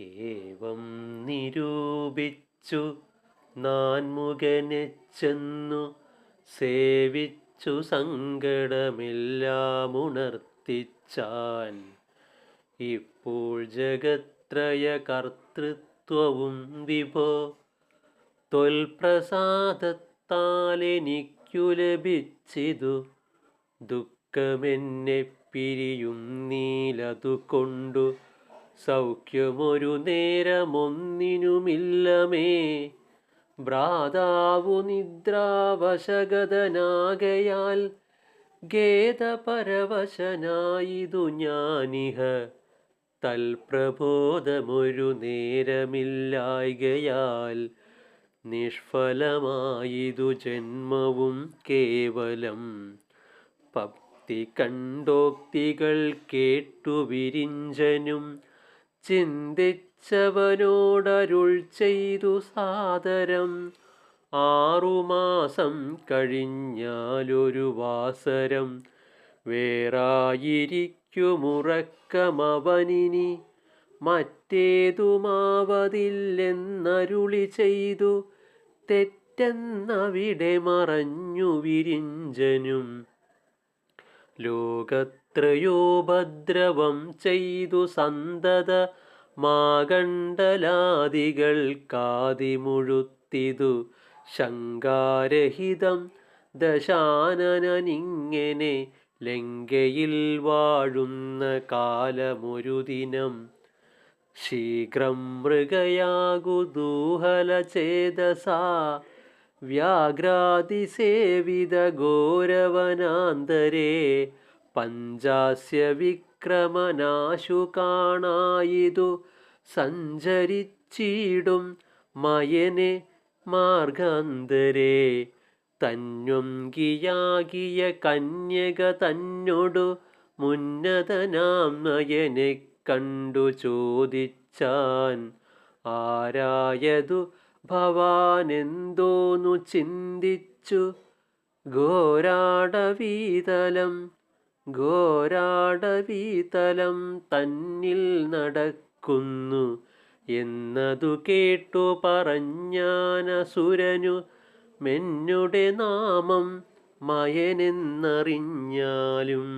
ഏവം നിരൂപിച്ചു നാൻമുഖനെ ചെന്നു സേവിച്ചു സങ്കടമില്ലാമുണർത്തിച്ചാൻ. ഇപ്പോൾ ജഗത്രയ കർത്തൃത്വവും വിഭോ തൊൽപ്രസാദത്താൽ എനിക്കു ലഭിച്ചിതു. ദുഃഖമെന്നെ പിരിയും നീലതു കൊണ്ടു സൗഖ്യമൊരു നേരമൊന്നിനുമില്ലമേ. ഭ്രാതാവു നിദ്രാവശഗതനാകയാൽ ഖേദപരവശനായിതു ഞാനിഹ. തൽപ്രബോധമൊരു നേരമില്ലായകയാൽ നിഷ്ഫലമായിതു ജന്മവും കേവലം. പക്തി കണ്ടോക്തികൾ കേട്ടു വിരിഞ്ചനും ചിന്തിച്ചവനോടരുൾ ചെയ്തു സാദരം. ആറുമാസം കഴിഞ്ഞാലൊരു വാസരം. വേറായിരിക്കുമുറക്കമവനിനി മറ്റേതുമാവതില്ലെന്നരുളി ചെയ്തു. തെറ്റെന്നവിടെ മറഞ്ഞു വിരിഞ്ചനും. ലോകത്രയോപദ്രവം ചെയ്തു സന്തത മാകണ്ഡലാദികൾ കാതിമുഴുത്തിതു ശങ്കാരഹിതം ദശാനനിങ്ങനെ ലങ്കയിൽ വാഴുന്ന കാലമൊരു ദിനം. ശീഘ്രം മൃഗയാകു ദൂഹല ചേതസാ വ്യാഘ്രാതിസേവിത ഘോരവനാന്തരേ പഞ്ചാസ്യ വിക്രമനാശു കാണായിതു. സഞ്ചരിച്ചിടും മയനെ മാർഗാന്തരേ തന്നൊങ്കിയാകിയ കന്യക തന്നോടു മുന്നതനാം നയനെ കണ്ടു ചോദിച്ചാൻ ആരായതു ഭവാനെന്തോന്നു ചിന്തിച്ചു. ഘോരാടവീതലം ഘോരാടവീതലം തന്നിൽ നടക്കുന്നു. എന്നതു കേട്ടു പറഞ്ഞാനസുരനു മെന്നുടെ നാമം മയനെന്നറിഞ്ഞാലും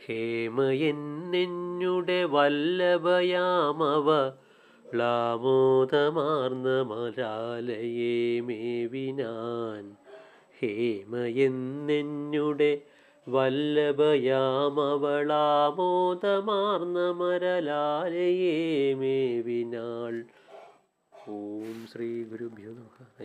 ഹേമയെന്നെന്നുടെ വല്ലഭയാമവ ളാമോദമാർന്ന മലാലയെ മേവിനാൻ. ഹേമയെന്നെന്നുടെ വല്ലഭയാമവളാമോദമാർന്ന മരലാലയെ മേവിനാൾ. ഓം ശ്രീ ഗുരുഭ്യോ നമുക്ക്